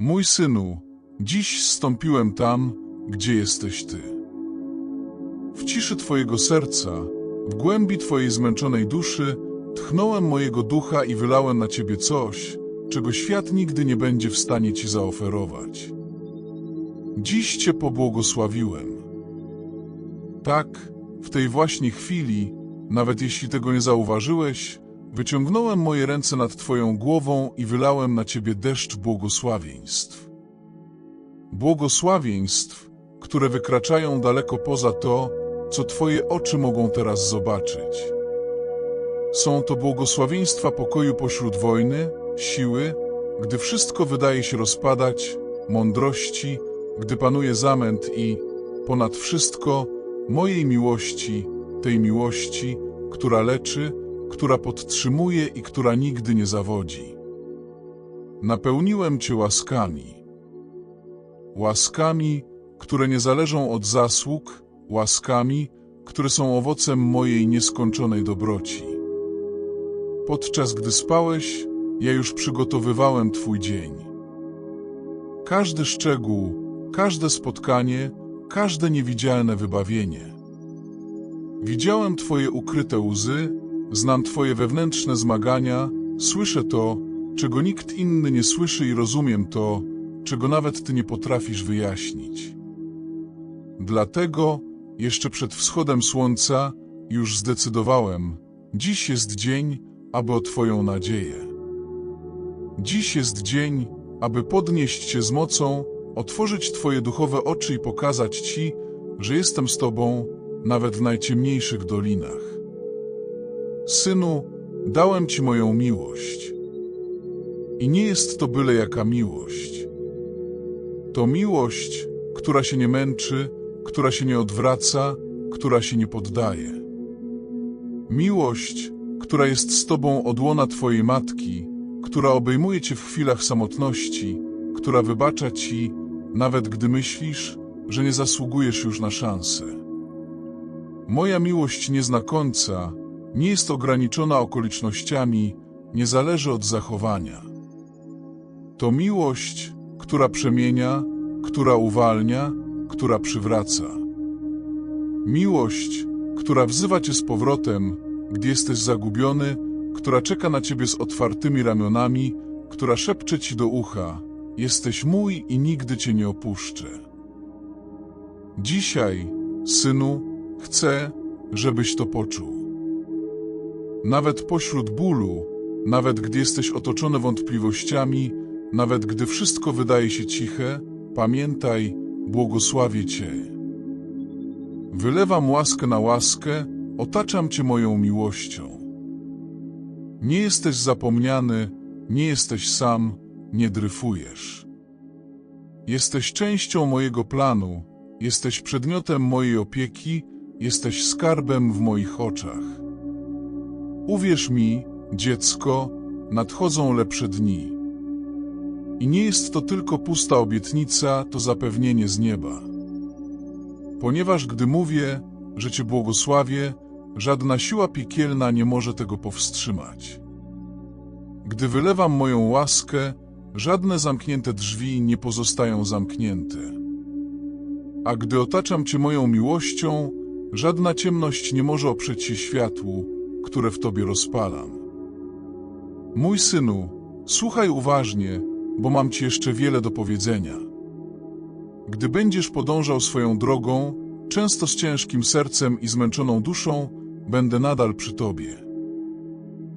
Mój synu, dziś zstąpiłem tam, gdzie jesteś Ty. W ciszy Twojego serca, w głębi Twojej zmęczonej duszy, tchnąłem mojego ducha i wylałem na Ciebie coś, czego świat nigdy nie będzie w stanie Ci zaoferować. Dziś Cię pobłogosławiłem. Tak, w tej właśnie chwili, nawet jeśli tego nie zauważyłeś, wyciągnąłem moje ręce nad Twoją głową i wylałem na Ciebie deszcz błogosławieństw. Błogosławieństw, które wykraczają daleko poza to, co Twoje oczy mogą teraz zobaczyć. Są to błogosławieństwa pokoju pośród wojny, siły, gdy wszystko wydaje się rozpadać, mądrości, gdy panuje zamęt i, ponad wszystko, mojej miłości, tej miłości, która leczy, która podtrzymuje i która nigdy nie zawodzi. Napełniłem Cię łaskami. Łaskami, które nie zależą od zasług, łaskami, które są owocem mojej nieskończonej dobroci. Podczas gdy spałeś, ja już przygotowywałem Twój dzień. Każdy szczegół, każde spotkanie, każde niewidzialne wybawienie. Widziałem Twoje ukryte łzy, znam Twoje wewnętrzne zmagania, słyszę to, czego nikt inny nie słyszy i rozumiem to, czego nawet Ty nie potrafisz wyjaśnić. Dlatego, jeszcze przed wschodem słońca, już zdecydowałem, dziś jest dzień, aby o Twoją nadzieję. Dziś jest dzień, aby podnieść Cię z mocą, otworzyć Twoje duchowe oczy i pokazać Ci, że jestem z Tobą, nawet w najciemniejszych dolinach. Synu, dałem Ci moją miłość. I nie jest to byle jaka miłość. To miłość, która się nie męczy, która się nie odwraca, która się nie poddaje. Miłość, która jest z Tobą od łona Twojej matki, która obejmuje Cię w chwilach samotności, która wybacza Ci, nawet gdy myślisz, że nie zasługujesz już na szansę. Moja miłość nie zna końca, nie jest ograniczona okolicznościami, nie zależy od zachowania. To miłość, która przemienia, która uwalnia, która przywraca. Miłość, która wzywa Cię z powrotem, gdy jesteś zagubiony, która czeka na Ciebie z otwartymi ramionami, która szepcze Ci do ucha: Jesteś mój i nigdy Cię nie opuszczę. Dzisiaj, synu, chcę, żebyś to poczuł. Nawet pośród bólu, nawet gdy jesteś otoczony wątpliwościami, nawet gdy wszystko wydaje się ciche, pamiętaj, błogosławię Cię. Wylewam łaskę na łaskę, otaczam Cię moją miłością. Nie jesteś zapomniany, nie jesteś sam, nie dryfujesz. Jesteś częścią mojego planu, jesteś przedmiotem mojej opieki, jesteś skarbem w moich oczach. Uwierz mi, dziecko, nadchodzą lepsze dni. I nie jest to tylko pusta obietnica, to zapewnienie z nieba. Ponieważ gdy mówię, że Cię błogosławię, żadna siła piekielna nie może tego powstrzymać. Gdy wylewam moją łaskę, żadne zamknięte drzwi nie pozostają zamknięte. A gdy otaczam Cię moją miłością, żadna ciemność nie może oprzeć się światłu, które w Tobie rozpalam. Mój synu, słuchaj uważnie, bo mam Ci jeszcze wiele do powiedzenia. Gdy będziesz podążał swoją drogą, często z ciężkim sercem i zmęczoną duszą, będę nadal przy Tobie.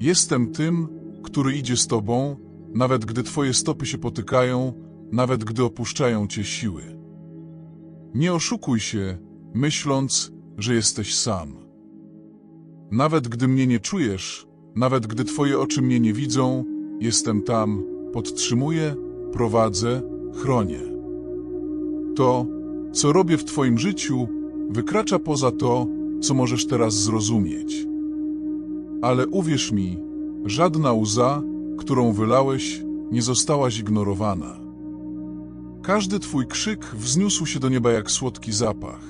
Jestem tym, który idzie z Tobą, nawet gdy Twoje stopy się potykają, nawet gdy opuszczają Cię siły. Nie oszukuj się, myśląc, że jesteś sam. Nawet gdy mnie nie czujesz, nawet gdy Twoje oczy mnie nie widzą, jestem tam, podtrzymuję, prowadzę, chronię. To, co robię w Twoim życiu, wykracza poza to, co możesz teraz zrozumieć. Ale uwierz mi, żadna łza, którą wylałeś, nie została zignorowana. Każdy Twój krzyk wzniósł się do nieba jak słodki zapach.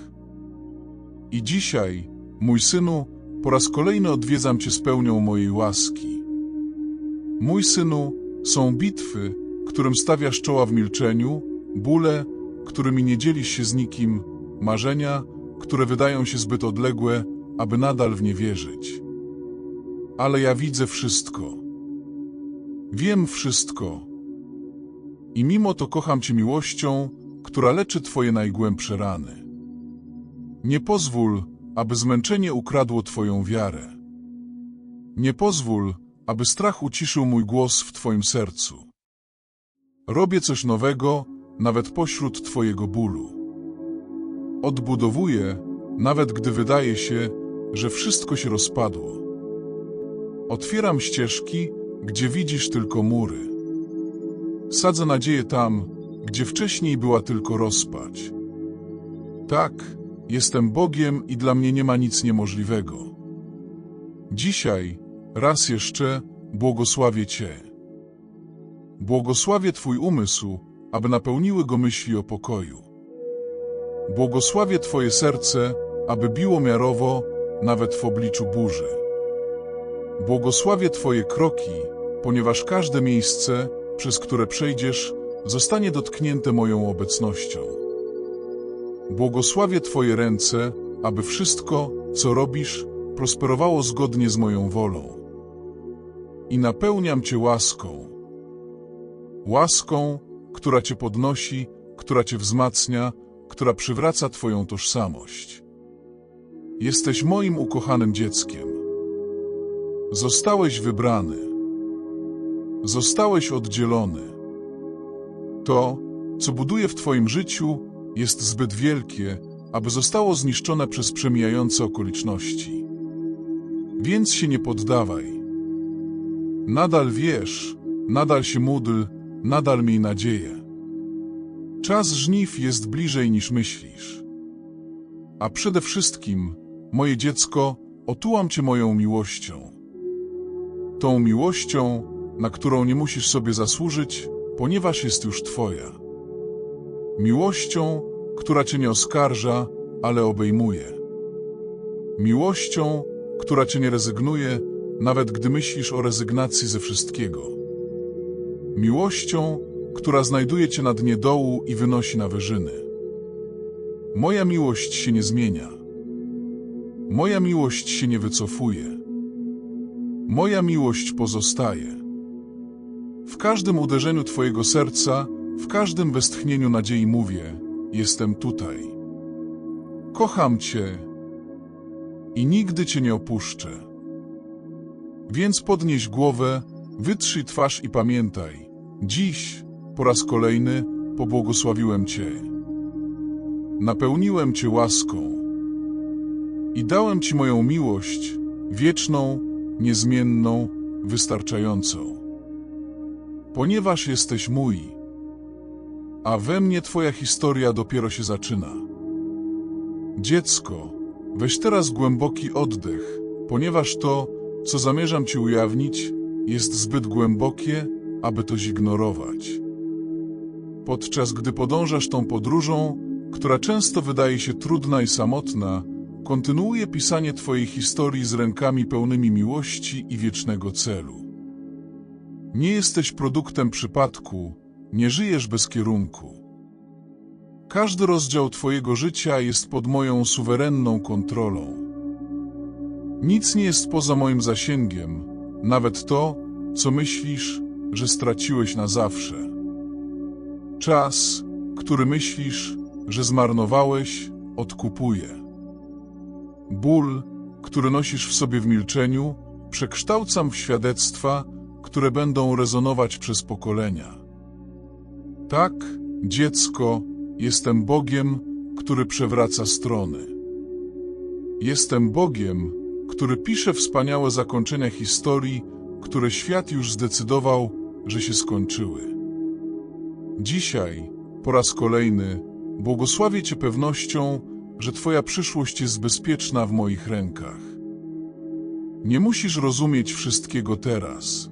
I dzisiaj, mój synu, po raz kolejny odwiedzam Cię z pełnią mojej łaski. Mój synu, są bitwy, którym stawiasz czoła w milczeniu, bóle, którymi nie dzielisz się z nikim, marzenia, które wydają się zbyt odległe, aby nadal w nie wierzyć. Ale ja widzę wszystko. Wiem wszystko. I mimo to kocham Cię miłością, która leczy Twoje najgłębsze rany. Nie pozwól, aby zmęczenie ukradło Twoją wiarę. Nie pozwól, aby strach uciszył mój głos w Twoim sercu. Robię coś nowego, nawet pośród Twojego bólu. Odbudowuję, nawet gdy wydaje się, że wszystko się rozpadło. Otwieram ścieżki, gdzie widzisz tylko mury. Sadzę nadzieję tam, gdzie wcześniej była tylko rozpacz. Tak, jestem Bogiem i dla mnie nie ma nic niemożliwego. Dzisiaj, raz jeszcze, błogosławię Cię. Błogosławię Twój umysł, aby napełniły go myśli o pokoju. Błogosławię Twoje serce, aby biło miarowo, nawet w obliczu burzy. Błogosławię Twoje kroki, ponieważ każde miejsce, przez które przejdziesz, zostanie dotknięte moją obecnością. Błogosławię Twoje ręce, aby wszystko, co robisz, prosperowało zgodnie z moją wolą. I napełniam Cię łaską. Łaską, która Cię podnosi, która Cię wzmacnia, która przywraca Twoją tożsamość. Jesteś moim ukochanym dzieckiem. Zostałeś wybrany. Zostałeś oddzielony. To, co buduje w Twoim życiu, jest zbyt wielkie, aby zostało zniszczone przez przemijające okoliczności. Więc się nie poddawaj. Nadal wierz, nadal się módl, nadal miej nadzieję. Czas żniw jest bliżej niż myślisz. A przede wszystkim, moje dziecko, otułam Cię moją miłością. Tą miłością, na którą nie musisz sobie zasłużyć, ponieważ jest już Twoja. Miłością, która Cię nie oskarża, ale obejmuje. Miłością, która Cię nie rezygnuje, nawet gdy myślisz o rezygnacji ze wszystkiego. Miłością, która znajduje Cię na dnie dołu i wynosi na wyżyny. Moja miłość się nie zmienia. Moja miłość się nie wycofuje. Moja miłość pozostaje. W każdym uderzeniu Twojego serca, w każdym westchnieniu nadziei mówię, jestem tutaj. Kocham Cię i nigdy Cię nie opuszczę. Więc podnieś głowę, wytrzyj twarz i pamiętaj, dziś, po raz kolejny, pobłogosławiłem Cię. Napełniłem Cię łaską i dałem Ci moją miłość, wieczną, niezmienną, wystarczającą. Ponieważ jesteś mój, a we mnie Twoja historia dopiero się zaczyna. Dziecko, weź teraz głęboki oddech, ponieważ to, co zamierzam Ci ujawnić, jest zbyt głębokie, aby to zignorować. Podczas gdy podążasz tą podróżą, która często wydaje się trudna i samotna, kontynuuję pisanie Twojej historii z rękami pełnymi miłości i wiecznego celu. Nie jesteś produktem przypadku, nie żyjesz bez kierunku. Każdy rozdział Twojego życia jest pod moją suwerenną kontrolą. Nic nie jest poza moim zasięgiem, nawet to, co myślisz, że straciłeś na zawsze. Czas, który myślisz, że zmarnowałeś, odkupuję. Ból, który nosisz w sobie w milczeniu, przekształcam w świadectwa, które będą rezonować przez pokolenia. Tak, dziecko, jestem Bogiem, który przewraca strony. Jestem Bogiem, który pisze wspaniałe zakończenia historii, które świat już zdecydował, że się skończyły. Dzisiaj, po raz kolejny, błogosławię Cię pewnością, że Twoja przyszłość jest bezpieczna w moich rękach. Nie musisz rozumieć wszystkiego teraz.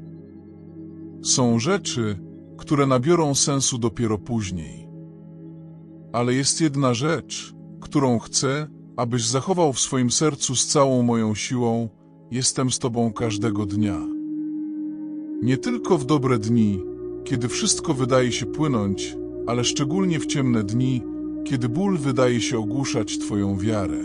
Są rzeczy, które nabiorą sensu dopiero później. Ale jest jedna rzecz, którą chcę, abyś zachował w swoim sercu z całą moją siłą, jestem z Tobą każdego dnia. Nie tylko w dobre dni, kiedy wszystko wydaje się płynąć, ale szczególnie w ciemne dni, kiedy ból wydaje się ogłuszać Twoją wiarę.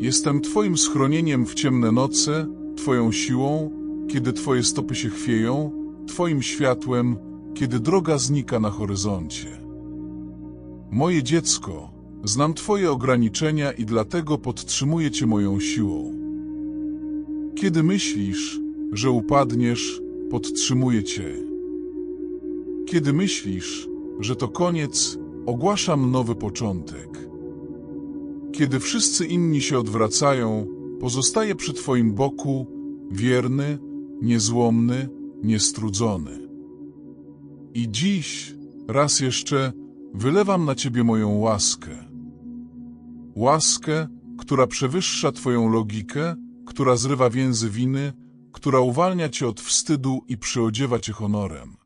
Jestem Twoim schronieniem w ciemne noce, Twoją siłą, kiedy Twoje stopy się chwieją, Twoim światłem, kiedy droga znika na horyzoncie. Moje dziecko, znam Twoje ograniczenia i dlatego podtrzymuję Cię moją siłą. Kiedy myślisz, że upadniesz, podtrzymuję Cię. Kiedy myślisz, że to koniec, ogłaszam nowy początek. Kiedy wszyscy inni się odwracają, pozostaję przy Twoim boku, wierny, niezłomny, niestrudzony. I dziś, raz jeszcze, wylewam na Ciebie moją łaskę. Łaskę, która przewyższa Twoją logikę, która zrywa więzy winy, która uwalnia Cię od wstydu i przyodziewa Cię honorem.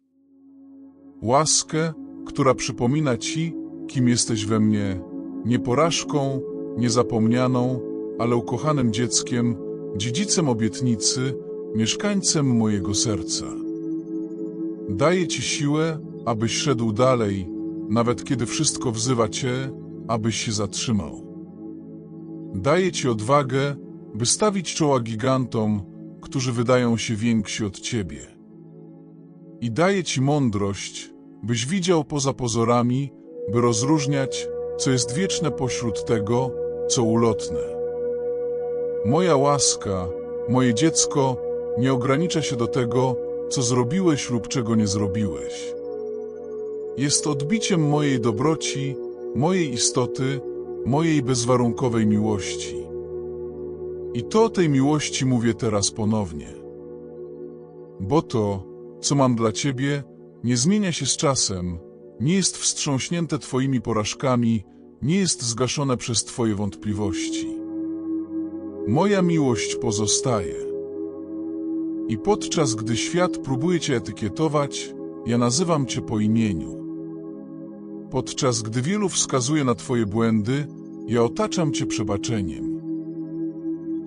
Łaskę, która przypomina Ci, kim jesteś we mnie, nie porażką, niezapomnianą, ale ukochanym dzieckiem, dziedzicem obietnicy, mieszkańcem mojego serca. Daję Ci siłę, abyś szedł dalej, nawet kiedy wszystko wzywa Cię, abyś się zatrzymał. Daję Ci odwagę, by stawić czoła gigantom, którzy wydają się więksi od Ciebie. I daję Ci mądrość, byś widział poza pozorami, by rozróżniać, co jest wieczne pośród tego, co ulotne. Moja łaska, moje dziecko, nie ogranicza się do tego, co zrobiłeś lub czego nie zrobiłeś. Jest odbiciem mojej dobroci, mojej istoty, mojej bezwarunkowej miłości. I to o tej miłości mówię teraz ponownie. Bo to, co mam dla Ciebie, nie zmienia się z czasem, nie jest wstrząśnięte Twoimi porażkami, nie jest zgaszone przez Twoje wątpliwości. Moja miłość pozostaje. I podczas gdy świat próbuje Cię etykietować, ja nazywam Cię po imieniu. Podczas gdy wielu wskazuje na Twoje błędy, ja otaczam Cię przebaczeniem.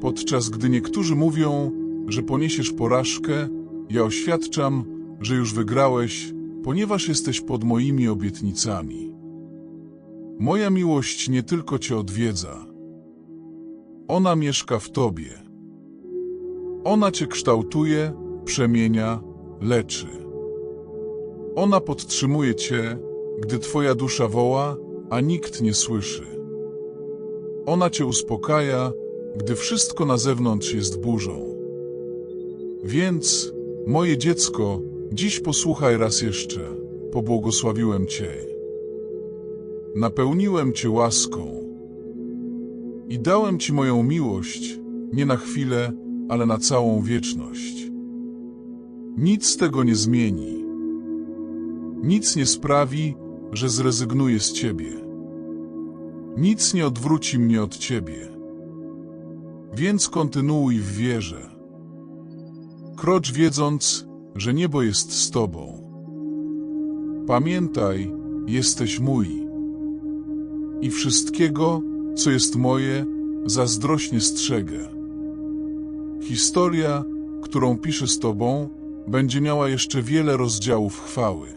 Podczas gdy niektórzy mówią, że poniesiesz porażkę, ja oświadczam, że już wygrałeś, ponieważ jesteś pod moimi obietnicami. Moja miłość nie tylko Cię odwiedza. Ona mieszka w Tobie. Ona Cię kształtuje, przemienia, leczy. Ona podtrzymuje Cię, gdy Twoja dusza woła, a nikt nie słyszy. Ona Cię uspokaja, gdy wszystko na zewnątrz jest burzą. Więc, moje dziecko, dziś posłuchaj raz jeszcze, pobłogosławiłem Cię. Napełniłem Cię łaską i dałem Ci moją miłość, nie na chwilę, ale na całą wieczność. Nic tego nie zmieni. Nic nie sprawi, że zrezygnuję z Ciebie. Nic nie odwróci mnie od Ciebie. Więc kontynuuj w wierze. Krocz wiedząc, że niebo jest z Tobą. Pamiętaj, jesteś mój. I wszystkiego, co jest moje, zazdrośnie strzegę. Historia, którą piszę z Tobą, będzie miała jeszcze wiele rozdziałów chwały.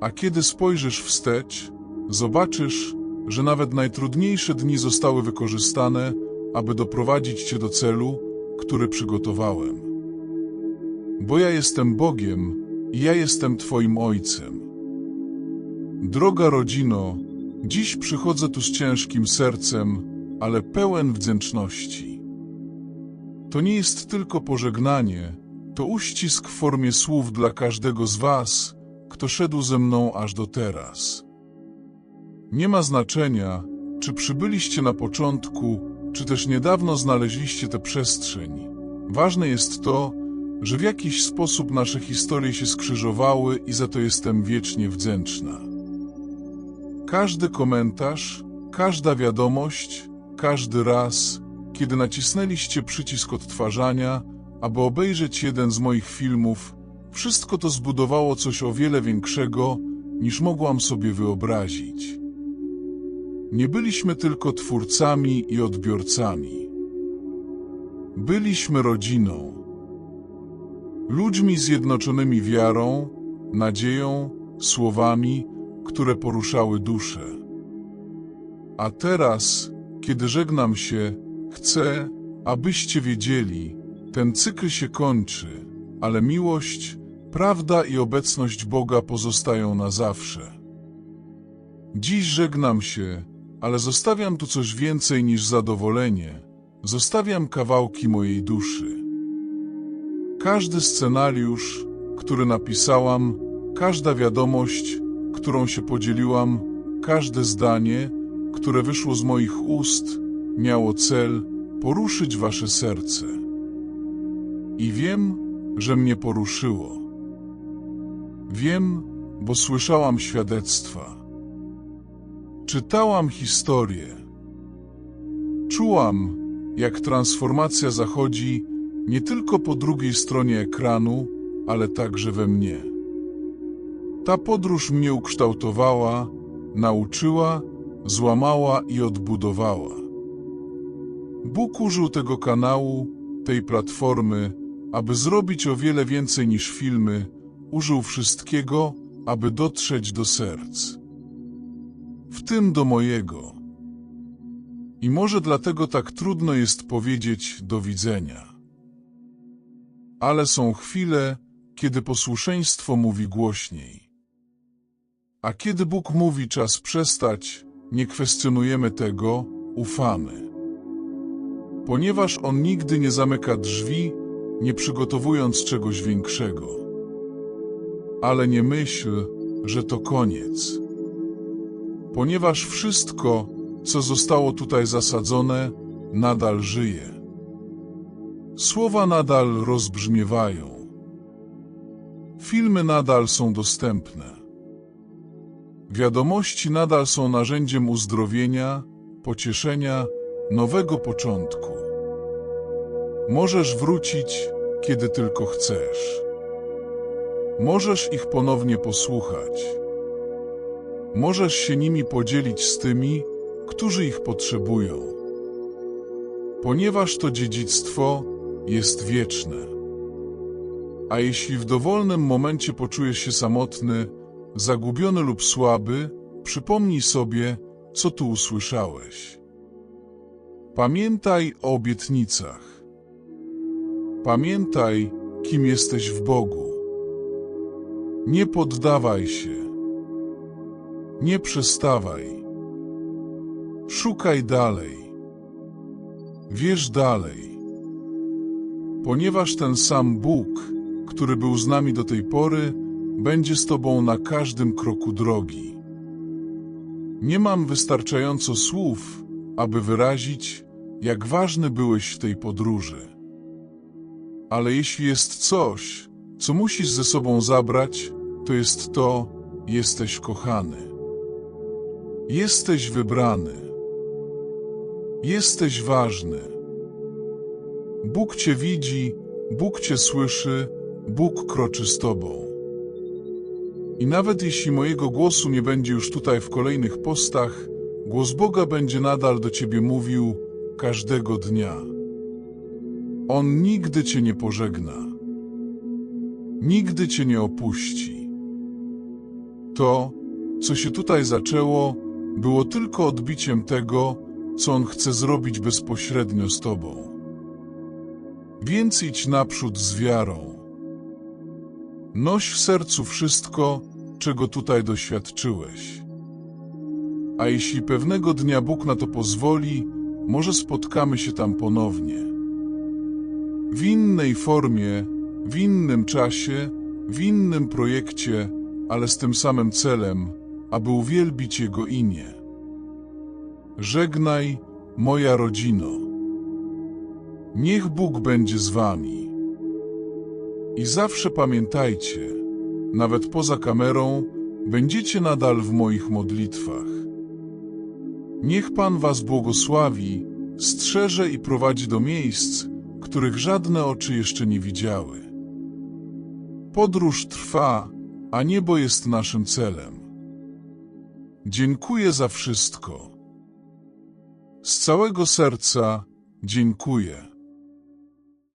A kiedy spojrzysz wstecz, zobaczysz, że nawet najtrudniejsze dni zostały wykorzystane, aby doprowadzić Cię do celu, który przygotowałem. Bo ja jestem Bogiem i ja jestem Twoim Ojcem. Droga rodzino, dziś przychodzę tu z ciężkim sercem, ale pełen wdzięczności. To nie jest tylko pożegnanie, to uścisk w formie słów dla każdego z Was, kto szedł ze mną aż do teraz. Nie ma znaczenia, czy przybyliście na początku, czy też niedawno znaleźliście tę przestrzeń. Ważne jest to, że w jakiś sposób nasze historie się skrzyżowały i za to jestem wiecznie wdzięczna. Każdy komentarz, każda wiadomość, każdy raz, kiedy nacisnęliście przycisk odtwarzania, aby obejrzeć jeden z moich filmów, wszystko to zbudowało coś o wiele większego, niż mogłam sobie wyobrazić. Nie byliśmy tylko twórcami i odbiorcami. Byliśmy rodziną. Ludźmi zjednoczonymi wiarą, nadzieją, słowami, które poruszały duszę. A teraz, kiedy żegnam się, chcę, abyście wiedzieli, ten cykl się kończy, ale miłość, prawda i obecność Boga pozostają na zawsze. Dziś żegnam się, ale zostawiam tu coś więcej niż zadowolenie. Zostawiam kawałki mojej duszy. Każdy scenariusz, który napisałam, każda wiadomość, którą się podzieliłam, każde zdanie, które wyszło z moich ust, miało cel poruszyć wasze serce. I wiem, że mnie poruszyło. Wiem, bo słyszałam świadectwa. Czytałam historię. Czułam, jak transformacja zachodzi nie tylko po drugiej stronie ekranu, ale także we mnie. Ta podróż mnie ukształtowała, nauczyła, złamała i odbudowała. Bóg użył tego kanału, tej platformy, aby zrobić o wiele więcej niż filmy, użył wszystkiego, aby dotrzeć do serc. W tym do mojego. I może dlatego tak trudno jest powiedzieć do widzenia. Ale są chwile, kiedy posłuszeństwo mówi głośniej. A kiedy Bóg mówi czas przestać, nie kwestionujemy tego, ufamy. Ponieważ On nigdy nie zamyka drzwi, nie przygotowując czegoś większego. Ale nie myśl, że to koniec. Ponieważ wszystko, co zostało tutaj zasadzone, nadal żyje. Słowa nadal rozbrzmiewają. Filmy nadal są dostępne. Wiadomości nadal są narzędziem uzdrowienia, pocieszenia, nowego początku. Możesz wrócić, kiedy tylko chcesz. Możesz ich ponownie posłuchać. Możesz się nimi podzielić z tymi, którzy ich potrzebują. Ponieważ to dziedzictwo jest wieczne. A jeśli w dowolnym momencie poczujesz się samotny, zagubiony lub słaby, przypomnij sobie, co tu usłyszałeś. Pamiętaj o obietnicach. Pamiętaj, kim jesteś w Bogu. Nie poddawaj się. Nie przestawaj. Szukaj dalej. Wierz dalej. Ponieważ ten sam Bóg, który był z nami do tej pory, będzie z Tobą na każdym kroku drogi. Nie mam wystarczająco słów, aby wyrazić, jak ważny byłeś w tej podróży. Ale jeśli jest coś, co musisz ze sobą zabrać, to jest to, jesteś kochany. Jesteś wybrany. Jesteś ważny. Bóg Cię widzi, Bóg Cię słyszy, Bóg kroczy z Tobą. I nawet jeśli mojego głosu nie będzie już tutaj w kolejnych postach, głos Boga będzie nadal do Ciebie mówił każdego dnia. On nigdy Cię nie pożegna. Nigdy Cię nie opuści. To, co się tutaj zaczęło, było tylko odbiciem tego, co On chce zrobić bezpośrednio z Tobą. Więc idź naprzód z wiarą. Noś w sercu wszystko, czego tutaj doświadczyłeś. A jeśli pewnego dnia Bóg na to pozwoli, może spotkamy się tam ponownie. W innej formie, w innym czasie, w innym projekcie, ale z tym samym celem, aby uwielbić Jego imię. Żegnaj, moja rodzino. Niech Bóg będzie z wami. I zawsze pamiętajcie, nawet poza kamerą, będziecie nadal w moich modlitwach. Niech Pan Was błogosławi, strzeże i prowadzi do miejsc, których żadne oczy jeszcze nie widziały. Podróż trwa, a niebo jest naszym celem. Dziękuję za wszystko. Z całego serca dziękuję.